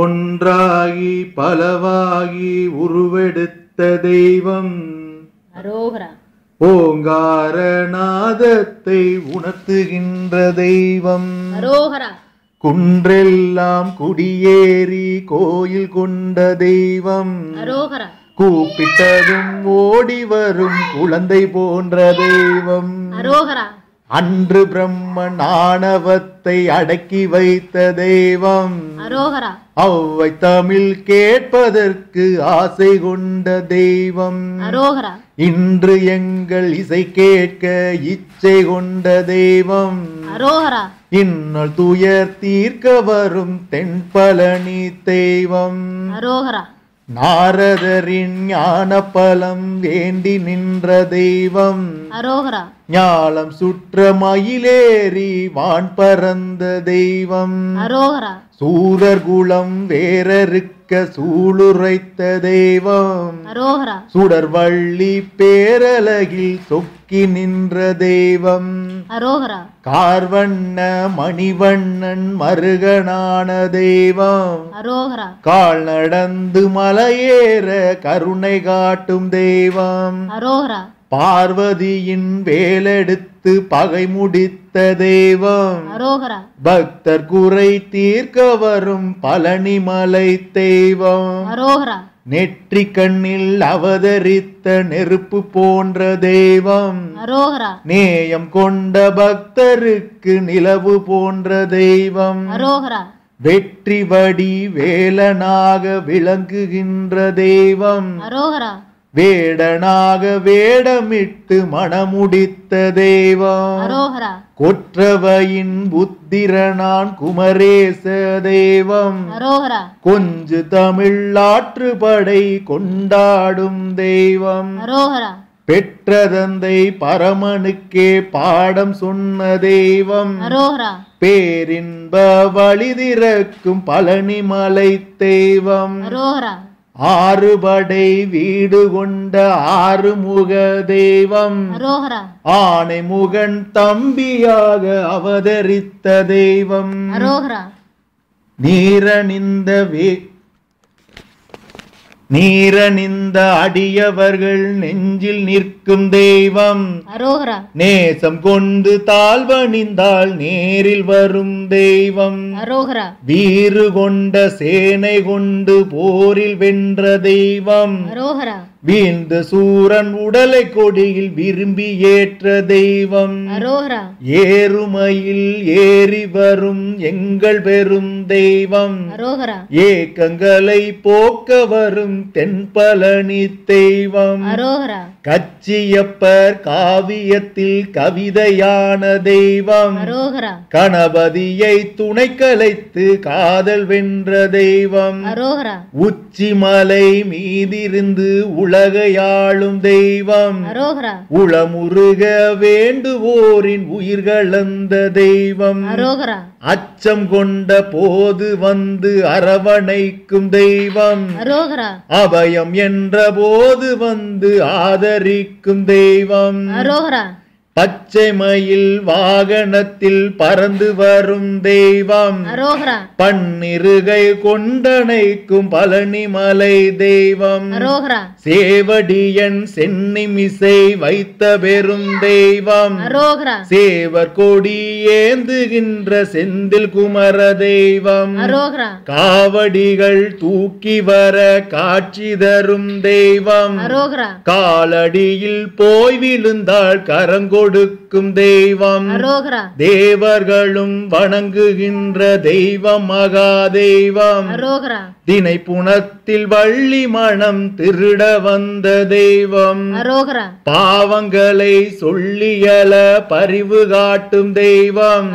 ஒன்றாகி பலவாகி உருவெடுத்த தெய்வம் அரோகரா. ஓங்கார நாதத்தை உணர்த்துகின்ற தெய்வம். குன்றெல்லாம் குடியேறி கோயில் கொண்ட தெய்வம். கூப்பிட்டதும் ஓடி வரும் குழந்தை போன்ற தெய்வம். அன்று பிரம்மன் ஆணவத்தை அடக்கி வைத்த தெய்வம். அவ்வை தமிழ் கேட்பதற்கு ஆசை கொண்ட தெய்வம். இன்று எங்கள் இசை கேட்க இச்சை கொண்ட தெய்வம். இன்னல் துயர் தீர்க்க வரும் தென்பழனி தெய்வம். அரோகரா. நாரதரின் ஞான பலம் வேண்டி நின்ற தெய்வம். அரோகரா. ஞாலம் சுற்ற மயிலேறி வான் பறந்த தெய்வம். அரோகரா. சூரர் குலம் வேறறுக்க சூளுரைத்த தெய்வம். அரோகரா. சுடர்வள்ளி பேரலகில் சொக்கி நின்ற தெய்வம். கார்வண்ண மணிவண்ணன் மருகனான தெய்வம். கால் நடந்து மலையேற கருணை காட்டும் தெய்வம். பார்வதியின் வேலெடுத்து பகை முடித்த தெய்வம். பக்தர் குறை தீர்க்க வரும் பழனிமலை தெய்வம். நெற்றி கண்ணில் அவதரித்த நெருப்பு போன்ற தெய்வம். நேயம் கொண்ட பக்தருக்கு நிலவு போன்ற தெய்வம். வெற்றி வடி வேலனாக விளங்குகின்ற தெய்வம். வேடனாக வேடமிட்டு மணமுடித்த அரோகரா. கொற்றவையின் புத்திரனான் குமரேச தெய்வம். அரோகரா. கொஞ்சு தமிழ் ஆற்றுப்படை கொண்டாடும் தெய்வம். அரோகரா. பெற்ற தந்தை பரமனுக்கே பாடம் சொன்ன தெய்வம். பேரின்ப வழி திறக்கும் பழனிமலை தெய்வம். ஆறுபடை வீடு கொண்ட ஆறுமுக தெய்வம். ஆனை முகன் தம்பியாக அவதரித்த தெய்வம். நீரணிந்த வே நீரணிந்த அடியவர்கள் நெஞ்சில் நிற்கும் தெய்வம். நேசம் கொண்டு தாழ்வணிந்தால் நேரில் வரும் தெய்வம். அரோகரா. வீறு கொண்ட சேனை கொண்டு போரில் வென்ற தெய்வம். வீழ்ந்த சூரன் உடலை கொடியில் விரும்பி ஏற்ற தெய்வம். ஏறுமையில் ஏறி வரும் எங்கள் பெரும் தெய்வம். ஏக்கங்களை போக்க வரும் தென்பழனி தெய்வம். கச்சியப்பர் காவியத்தில் கவிதையான தெய்வம். கணபதியை துணை கலைத்து காதல் வென்ற தெய்வம். உச்சிமலை மீதிருந்து உலகையாளும் தெய்வம். உளமுருக வேண்டுவோரின் உயிர்களந்த தெய்வம். அச்சம் கொண்ட போது வந்து அரவணைக்கும் தெய்வம். அபயம் என்ற போது வந்து ஆதரிக்கும் தெய்வம். அரோகரா பச்சை மயில் வாகனத்தில் பறந்து வரும் தெய்வம். பன்னிருகை கொண்டனைக்கும் பழனிமலை தெய்வம். சேவடியன் சென்னிமிசை வைத்த பெரும் தெய்வம். சேவர் கொடி ஏந்துகின்ற செந்தில் குமர தெய்வம். காவடிகள் தூக்கி வர காட்சி தரும் தெய்வம். காலடியில் போய் விழுந்தாள் கரங்கொடுக்கும் தெய்வம். தேவர்களும் வணங்குகின்ற தெய்வம் மகா தெய்வம் தினை புனத்தில் வள்ளி மனம் திருட வந்த தெய்வம். பாவங்களை சொல்லியல பரிவு காட்டும் தெய்வம்.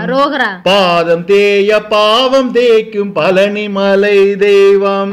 பாதம் தேய பாவம் தேய்க்கும் பழனிமலை தெய்வம்.